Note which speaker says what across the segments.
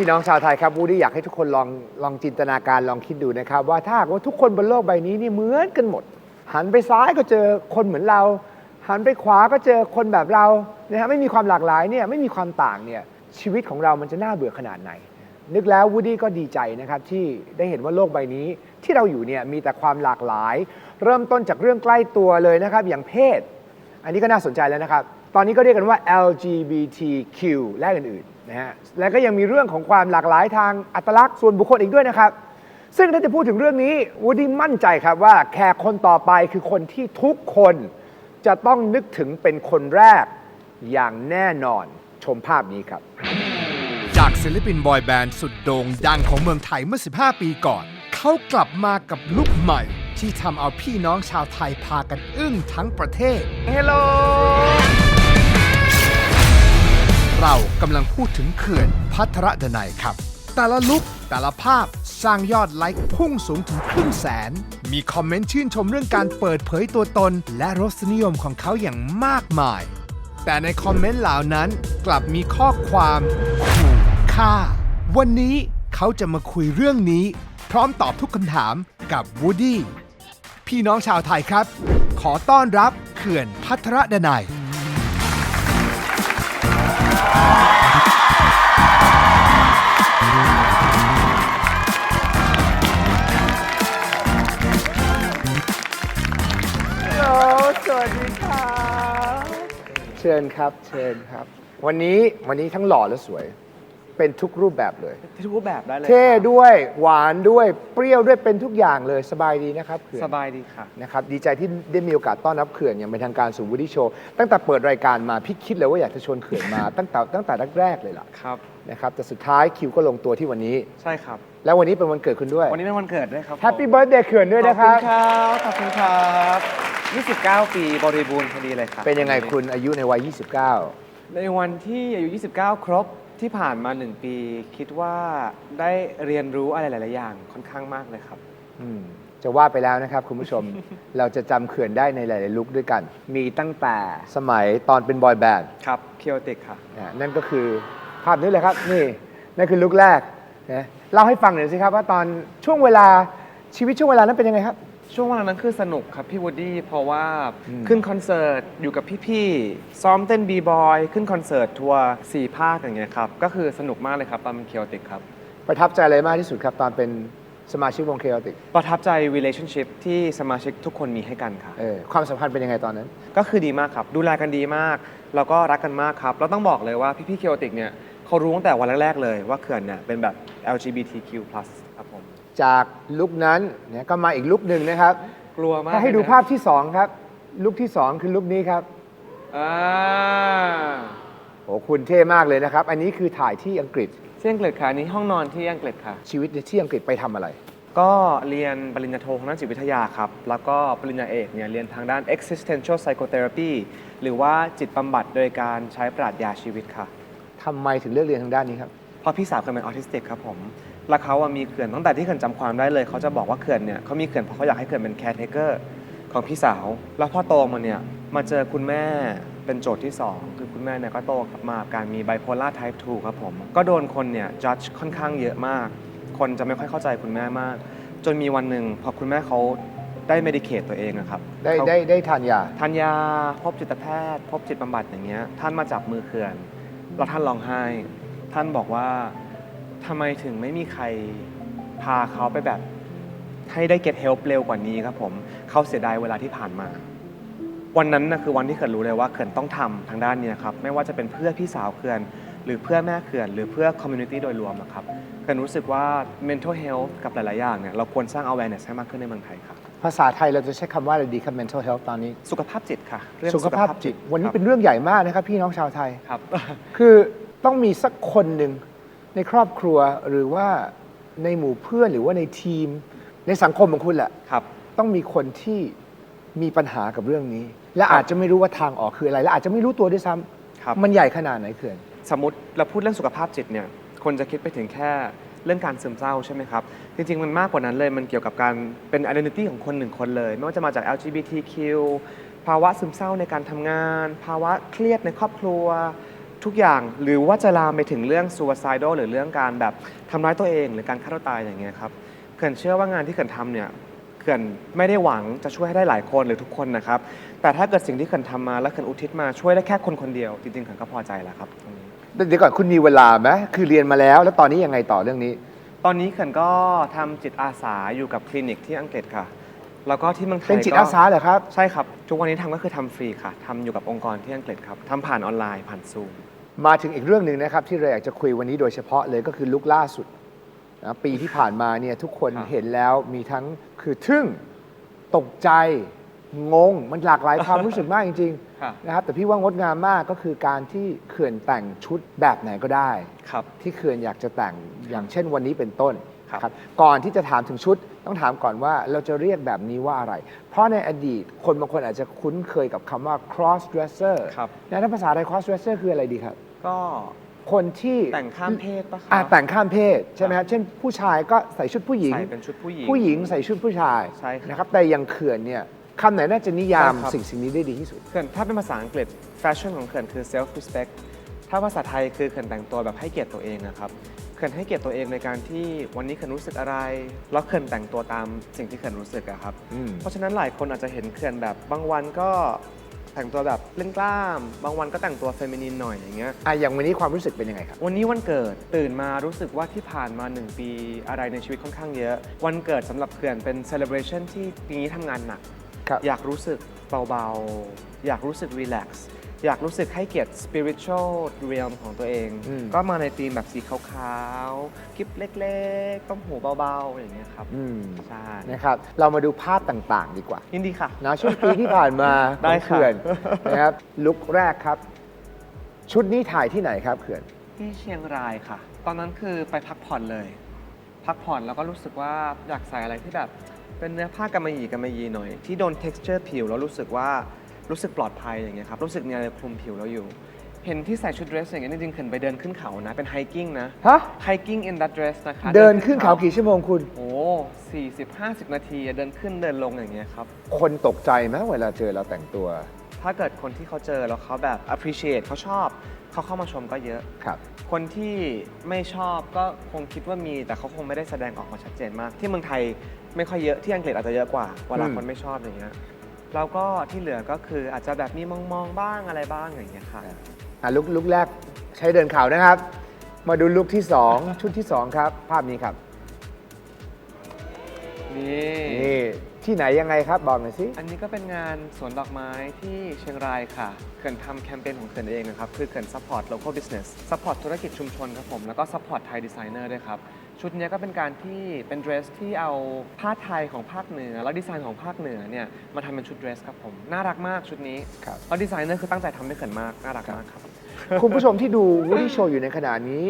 Speaker 1: พี่น้องชาวไทยครับวูดี้อยากให้ทุกคนลองลองจินตนาการลองคิดดูนะครับ ว่าถ้าหากว่าทุกคนบนโลกใบนี้นี่เหมือนกันหมด หันไปซ้ายก็เจอคนเหมือนเรา หันไปขวาก็เจอคนแบบเรานะฮะไม่มีความหลากหลายเนี่ยไม่มีความต่างเนี่ยชีวิตของเรามันจะน่าเบื่อขนาดไหน นึกแล้ววูดดี้ก็ดีใจนะครับที่ได้เห็นว่าโลกใบนี้ที่เราอยู่เนี่ยมีแต่ความหลากหลาย เริ่มต้นจากเรื่องใกล้ตัวเลยนะครับอย่างเพศ อันนี้ก็น่าสนใจแล้วนะครับ ตอนนี้ก็เรียกกันว่า LGBTQ และอื่นๆ นะฮะและก็ยังมีเรื่องของความหลากหลายทางอัตลักษณ์ส่วนบุคคลอีกด้วยนะครับ ซึ่งถ้าจะพูดถึงเรื่องนี้วูดดี้มั่นใจครับว่าแขกคนต่อไปคือคนที่ทุกคนจะต้องนึกถึงเป็นคนแรกอย่างแน่นอนชมภาพนี้ครับ
Speaker 2: จากศิลปินบอยแบนด์สุดโด่งดังของเมืองไทยเมื่อ 15 ปีก่อน เขากลับมากับลุคใหม่ ที่ทำเอาพี่น้องชาวไทยพากันอึ้งทั้งประเทศ
Speaker 1: Hello
Speaker 2: เรากำลังพูดถึงเขื่อนพัทรดนัยครับ แต่ละลุกแต่ละภาพสร้างยอดไลค์พุ่งสูงถึงครึ่งแสน มีคอมเมนต์ชื่นชมเรื่องการเปิดเผยตัวตน และรสนิยมของเขาอย่างมากมาย แต่ในคอมเมนต์เหล่านั้นกลับมีข้อความขู่ฆ่า วันนี้เขาจะมาคุยเรื่องนี้ พร้อมตอบทุกคำถามกับวูดี้พี่น้องชาวไทยครับ ขอต้อนรับเขื่อนพัทรดนัย
Speaker 1: ญครับ เชิญครับ วันนี้วันนี้ทั้งหล่อและสวย เป็นทุกรูปแบบเลย
Speaker 3: ทุกรูปแบบได้เลย
Speaker 1: เท่
Speaker 3: ครับ
Speaker 1: ด้วยหวานด้วยเปรี้ยวด้วยเป็นทุกอย่างเลยสบายดีนะครับเขื่อน
Speaker 3: สบายดีค่ะ
Speaker 1: นะครับดีใจที่ได้มีโอกาสต้อนรับเขื่อนอย่างเป็นทางการสู่วูดี้โชว์ตั้งแต่เปิดรายการมาพี่คิดเลยว่าอยากจะชวนเขื่อนมา ตั้งแต่ตั้งแต่แรกๆเลยล่ะ
Speaker 3: ครับ
Speaker 1: นะครับแต่สุดท้ายคิวก็ลงตัวที่วันนี้
Speaker 3: ใช่ครับ
Speaker 1: แล้ววันนี้เป็นวันเกิดคุณด้วย
Speaker 3: วันนี้เป็นวันเกิดด้วยครับ
Speaker 1: แฮปปี้เบิร์ดเดย์เขื่อนด้วยนะค
Speaker 3: ข
Speaker 1: รั
Speaker 3: อบบคุณครับ ขอบคุณครับ 29 ปีบริบูรณ์พอดีเลยครับ
Speaker 1: เป็นยังไงคุณอายุในวัย 29
Speaker 3: ในวันที่อายุ 29 ครบที่ผ่านมา 1 ปี คิดว่าได้เรียนรู้อะไรหลาย ๆ อย่างค่อนข้างมากเลยครับ
Speaker 1: อืม จะว่าไปแล้วนะครับคุณผู้ชม เราจะจำเขื่อนได้ในหลาย ๆ ลุคด้วยกัน มีตั้งแต่สมัยตอนเป็นบอยแบนด์
Speaker 3: ครับเคียวติกค่ะ
Speaker 1: นะนั่นก็คือภาพนี้เลยครับ นี่ นั่นคือลุคแรกนะเล่าให้ฟังหน่อยสิครับว่าตอนช่วงเวลาชีวิตช่วงเวลานั้นเป็นยังไงครับ
Speaker 3: ช่วงเวลานั้นคือสนุกครับพี่วูดดี้เพราะว่า
Speaker 1: อืม
Speaker 3: ขึ้นคอนเสิร์ตอยู่กับพี่ๆซ้อมเต้นบีบอยขึ้นคอนเสิร์ตทัวร์สี่ภาคอย่างเงี้ยครับก็คือสนุกมากเลยครับตอนเป็นเคียวติกครับ
Speaker 1: ประทับใจอะไรมากที่สุดครับตอนเป็นสมาชิกวงเคอติก
Speaker 3: ประทับใจ relationship ที่สมาชิกทุกคนมีให้กันค่ะ
Speaker 1: เออความสัมพันธ์เป็นยังไงตอนนั้น
Speaker 3: ก็คือดีมากครับดูแลกันดีมาก แล้วก็รักกันมากครับเราต้องบอกเลยว่าพี่ๆเคียวติกเนี่ยเขารู้ตั้งแต่วันแรกๆเลยว่าเขื่อนเนี่ยเป็นแบบ LGBTQ+ ครับผม
Speaker 1: จากลุคนั้นเนี่ยก็มาอีกลุคหนึ่งนะครับ
Speaker 3: กลัวมาก
Speaker 1: ถ้าให้ดู
Speaker 3: เลยนะ
Speaker 1: ภาพที่สองครับ ลุคที่สองคือลุคนี้ครับ
Speaker 3: อ่า
Speaker 1: โอ้คุณเท่มากเลยนะครับ อันนี้คือถ่ายที่อังกฤษ
Speaker 3: ที่อังกฤษค่ะอันนี้ห้องนอนที่อังกฤษค่ะ
Speaker 1: ชีวิตที่อังกฤษไปทำอะไร
Speaker 3: ก็เรียนปริญญาโททางด้านจิตวิทยาครับ แล้วก็ปริญญาเอกเนี่ยเรียนทางด้าน existential psychotherapy หรือว่าจิตบำบัดโดยการใช้ปรัชญาชีวิตค่ะ
Speaker 1: ทำไมถึงเลือกเรียนทางด้านนี้ครับ
Speaker 3: เพราะพี่สาวเคยเป็นออทิสติกครับผม แล้วเขาอะมีเขื่อนตั้งแต่ที่เขื่อนจำความได้เลยเขาจะบอกว่าเขื่อนเนี่ยเขามีเขื่อนเพราะเขาอยากให้เขื่อนเป็นแคร์เทเกอร์ของพี่สาว แล้วพอโตมาเนี่ยมาเจอคุณแม่เป็นโจทย์ที่ 2 คือคุณแม่เนี่ยก็โตกลับมากับการมีไบโพล่าไทป์2ครับผม ก็โดนคนเนี่ยจัดค่อนข้างเยอะมาก คนจะไม่ค่อยเข้าใจคุณแม่มาก จนมีวันหนึ่งพอคุณแม่เขาได้เมดิเคตตัวเองอะครับ
Speaker 1: ได้
Speaker 3: เขา
Speaker 1: ได้ได้ทานยา
Speaker 3: ทานยาพบจิตแพทย์ พบจิตบำบัดอย่างเงี้ยท่านมาจับมือเขื่อนแล้วท่านร้องไห้ ท่านบอกว่า ทำไมถึงไม่มีใครพาเขาไปแบบ ให้ได้ get help เร็วกว่านี้ครับผมเขาเสียดายเวลาที่ผ่านมา วันนั้นนะคือวันที่เขื่อนรู้เลยว่าเขื่อนต้องทำทางด้านเนี้ยครับไม่ว่าจะเป็นเพื่อพี่สาวเขื่อน หรือเพื่อแม่เขื่อน หรือเพื่อ community โดยรวมอะครับเขื่อนรู้สึกว่า mental health กับหลาย ๆ อย่างเนี่ยเราควรสร้าง awareness ให้มากขึ้นในเมืองไทยครับ
Speaker 1: ภาษาไทยเราจะใช้คำว่าอะไรดีครับ mental health ตอนนี้
Speaker 3: สุขภาพจิตค่ะเรื่อง
Speaker 1: สุขภาพจิต วันนี้
Speaker 3: ครับ
Speaker 1: เป็นเรื่องใหญ่มากนะครับ พี่น้องชาวไทย
Speaker 3: ครับ
Speaker 1: คือต้องมีสักคนหนึ่ง ในครอบครัวหรือว่าในหมู่เพื่อนหรือว่าในทีม ในสังคมของคุณแหละ
Speaker 3: ครับ
Speaker 1: ต้องมีคนที่มีปัญหากับเรื่องนี้ และอาจจะไม่รู้ว่าทางออกคืออะไร และอาจจะไม่รู้ตัวด้วยซ้ำ
Speaker 3: ครับ
Speaker 1: มันใหญ่ขนาดไหนเขื่อน
Speaker 3: สมมติเราพูดเรื่องสุขภาพจิตเนี่ย คนจะคิดไปถึงแค่เรื่องการซึมเศร้าใช่ไหมครับ จริง ๆ มันมากกว่านั้นเลย มันเกี่ยวกับการเป็น identity ของคนหนึ่งคนเลย ไม่ว่าจะมาจาก LGBTQ ภาวะซึมเศร้าในการทำงาน ภาวะเครียดในครอบครัว ทุกอย่างหรือว่าจะลามไปถึงเรื่อง suicidal หรือเรื่องการแบบทำร้ายตัวเอง หรือการฆ่าตัวตายอย่างเงี้ยครับเขื่อนเชื่อว่างานที่เขื่อนทำเนี่ยเขื่อนไม่ได้หวังจะช่วยให้ได้หลายคนหรือทุกคนนะครับ แต่ถ้าเกิดสิ่งที่เขื่อนทำมาแล้วเขื่อนอุทิศมาช่วยได้แค่คนคนเดียวจริงๆเขื่อนก็พอใจแล้วครับตรงนี้
Speaker 1: เดี๋ยวก่อนคุณมีเวลาไหมคือเรียนมาแล้ว แล้วตอนนี้ยังไงต่อเรื่องนี้
Speaker 3: ตอนนี้เขื่อนก็ทำจิตอาสาอยู่กับคลินิกที่อังกฤษค่ะ แล้วก็ที่เมืองไทย
Speaker 1: เป็นจิต
Speaker 3: ก็
Speaker 1: อาสาเหรอครับ
Speaker 3: ใช่ครับ ทุกวันนี้ทำก็คือทำฟรีค่ะทำอยู่กับองค์กรที่อังกฤษครับทำผ่านออนไลน์ผ่านซูม
Speaker 1: มาถึงอีกเรื่องหนึ่งนะครับ ที่เราอยากจะคุยวันนี้โดยเฉพาะเลยก็คือลุกล่าสุดนะปีที่ผ่านมาเนี่ยทุกคน
Speaker 3: ครับ
Speaker 1: เห็นแล้วมีทั้งคือทึ่งตกใจ งง มันหลากหลายความรู้สึกมากจริง
Speaker 3: ค่ะ
Speaker 1: ๆนะครับแต่พี่ว่างดงามมากก็คือการที่เขื่อนแต่งชุดแบบไหนก็ได้
Speaker 3: ครับ
Speaker 1: ที่เขื่อนอยากจะแต่งอย่างเช่นวันนี้เป็นต้น
Speaker 3: ครับ
Speaker 1: ก่อนที่จะถามถึงชุด ต้องถามก่อนว่าเราจะเรียกแบบนี้ว่าอะไร เพราะในอดีตคนบางคนอาจจะคุ้นเคยกับคำว่า cross dresser
Speaker 3: ครับ
Speaker 1: นะถ้าภาษาไทย cross dresser คืออะไรดีครับ
Speaker 3: ก็
Speaker 1: คนที่
Speaker 3: แต่งข้ามเพศปะคะ
Speaker 1: อ่าแต่งข้ามเพศใช่ไหมครับเช่นผู้ชายก็ใส่ชุดผู้หญิง
Speaker 3: ใส่เป็นชุดผู้หญิง
Speaker 1: ผู้หญิงใส่ชุดผู้ชาย
Speaker 3: ใช่ครับ
Speaker 1: นะครับแต่อยังเขื่อนเนี่ยคำไหนน่าจะนิยาม
Speaker 3: ใช่ครับ
Speaker 1: สิ่งสิ่งนี้ได้ดีที่สุด
Speaker 3: เขื่อนถ้าเป็นภาษาอังกฤษแฟชั่นของเขื่อนคือ self respect ถ้าภาษาไทยคือเขื่อนแต่งตัวแบบให้เกียรติตัวเองนะครับ เขื่อนให้เกียรติตัวเองในการที่วันนี้เขื่อนรู้สึกอะไร แล้วเขื่อนแต่งตัวตามสิ่งที่เขื่อนรู้สึกอะครับ
Speaker 1: อืม
Speaker 3: เพราะฉะนั้นหลายคนอาจจะเห็นเขื่อนแบบบางวันก็แต่งตัวแบบเล่นกล้าม บางวันก็แต่งตัวเฟมินีนหน่อยอย่างเงี้ย
Speaker 1: อะอย่างวันนี้ความรู้สึกเป็นยังไงครับ
Speaker 3: วันนี้วันเกิดตื่นมารู้สึกว่าที่ผ่านมา 1 ปีอะไรในชีวิตค่อนข้างเยอะ วันเกิดสำหรับเขื่อนเป็น celebration ที่ปีนี้ทำงานหนัก
Speaker 1: ครับ
Speaker 3: อยากรู้สึกเบาๆ อยากรู้สึก relax อยากรู้สึกให้เกียรติ spiritual realm ของตัวเอง
Speaker 1: อืม
Speaker 3: ก็มาในธีมแบบสีขาวๆคลิปเล็กๆ ต้มหูเบาๆ อย่างเงี้ยครับ
Speaker 1: อืม
Speaker 3: ใช่
Speaker 1: นะครับ เรามาดูภาพต่างๆ ดีกว่า
Speaker 3: ยินดีค่ะ
Speaker 1: นะช่วงปีที่ผ่านมา
Speaker 3: ได้
Speaker 1: ของ
Speaker 3: ค่ะ
Speaker 1: เขื่อนนะครับลุกแรกครับ ชุดนี้ถ่ายที่ไหนครับเขื่อน
Speaker 3: ที่เชียงรายค่ะ ตอนนั้นคือไปพักผ่อนเลย พักผ่อนแล้วก็รู้สึกว่าอยากใส่อะไรที่แบบ เป็นเนื้อผ้ากำมะหยี่กำมะหยี่หน่อย ที่โดน texture ผิวแล้วรู้สึกว่า รู้สึกปลอดภัยอย่างเงี้ยครับรู้สึกมีอะไรคลุมผิวเราอยู่ เห็นที่ใส่ชุดเดรสอย่างเงี้ยจริงๆเขินไปเดินขึ้นเขานะ เป็น hiking นะ
Speaker 1: ฮะ
Speaker 3: hiking in that dress นะคะ
Speaker 1: เดินขึ้นเขากี่ชั่วโมงคุณ
Speaker 3: โอ้สี่สิบห้าสิบนาทีอะเดินขึ้นเดินลงอย่างเงี้ยครับ
Speaker 1: คนตกใจไหมเวลาเจอเราแต่งตัว
Speaker 3: ถ้าเกิดคนที่เขาเจอแล้วเขาแบบ appreciate เขาชอบ เขาเข้ามาชมก็เยอะ
Speaker 1: ครับ
Speaker 3: คนที่ไม่ชอบก็คงคิดว่ามี แต่เขาคงไม่ได้แสดงออกมาชัดเจนมาก ที่เมืองไทยไม่ค่อยเยอะที่อังกฤษอาจจะเยอะกว่าเวลา
Speaker 1: อืม
Speaker 3: คนไม่ชอบอย่างเงี้ย แล้วก็ที่เหลือก็คืออาจจะแบบมีมองมองๆบ้างอะไรบ้างอย่างเงี้ยค่ะ
Speaker 1: อะลุกลุกแรกใช้เดินเขานะครับ มาดูลุกที่ 2 ชุดที่ 2 ครับ ภาพนี้ครับ
Speaker 3: นี่
Speaker 1: นี่ ที่ไหนยังไงครับบอกหน่อยสิ
Speaker 3: อันนี้ก็เป็นงานสวนดอกไม้ที่เชียงรายค่ะ เขื่อนทำแคมเปญของเขื่อนเองนะครับ คือเขื่อน support local business support ธุรกิจชุมชนครับผม แล้วก็ support Thai designer ด้วยครับ ชุดเนี้ยก็เป็นการที่เป็นเดรสที่เอาผ้าไทยของภาคเหนือ แล้วดีไซน์ของภาคเหนือเนี่ยมาทำเป็นชุดเดรสครับผม น่ารักมากชุดนี้
Speaker 1: ครับ
Speaker 3: แล้วดีไซเนอร์คือตั้งใจทำให้เขื่อนมาก น่ารักมากครับ
Speaker 1: คุณผู้ชมที่ดูวูดี้โชว์อยู่ในขณะนี้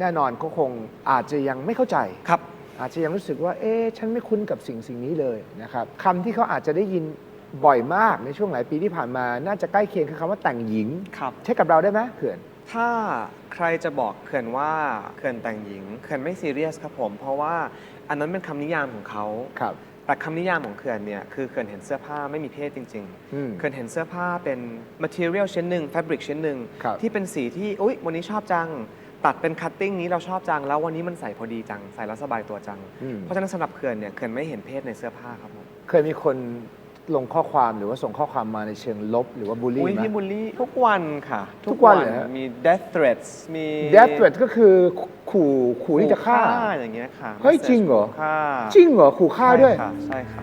Speaker 1: แน่นอนก็คงอาจจะยังไม่เข้าใจ
Speaker 3: ครับ
Speaker 1: อาจจะยังรู้สึกว่า เอ๊ะ ฉันไม่คุ้นกับสิ่งสิ่งนี้เลยนะครับคำที่เขาอาจจะได้ยินบ่อยมากในช่วงหลายปีที่ผ่านมา น่าจะใกล้เคียงคือคำว่าแต่งหญิง
Speaker 3: ครับ
Speaker 1: ใช่กับเราได้ไหมเขื่อน
Speaker 3: ถ้าใครจะบอกเขื่อนว่าเขื่อนแต่งหญิงเขื่อนไม่ซีเรียสครับผม เพราะว่าอันนั้นเป็นคำนิยามของเขา
Speaker 1: ครับ
Speaker 3: แต่คำนิยามของเขื่อนเนี่ยคือเขื่อนเห็นเสื้อผ้าไม่มีเพศจริง
Speaker 1: อืม
Speaker 3: ๆ เขื่อนเห็นเสื้อผ้าเป็น material ชิ้นหนึ่ง fabric ชิ้นหนึ่ง
Speaker 1: ครับ
Speaker 3: ที่เป็นสีที่อุ๊ย วันนี้ชอบจัง ตัดเป็น cutting นี้เราชอบจัง แล้ววันนี้มันใส่พอดีจัง ใส่แล้วสบายตัวจัง
Speaker 1: อืม
Speaker 3: เพราะฉะนั้นสำหรับเขื่อนเนี่ยเขื่อนไม่เห็นเพศในเสื้อผ้าครับผม
Speaker 1: เคยมีคนลงข้อความหรือว่าส่งข้อความมาในเชิงลบหรือว่าบูลลี่
Speaker 3: อุ้ย
Speaker 1: ไหม
Speaker 3: พี่บุลลี่ทุกวันค่ะ
Speaker 1: ทุกวันเหรอฮะ
Speaker 3: มี death threats มี
Speaker 1: death threat ก็คือขู่ขู่ที่จะฆ่า
Speaker 3: อย่างเงี้ยค่ะ
Speaker 1: เฮ้ยจริงเหรอ
Speaker 3: ฆ่า
Speaker 1: จริงเหรอ ขู่ฆ่าด้วย
Speaker 3: ใช่ค่ะใช่ค่ะ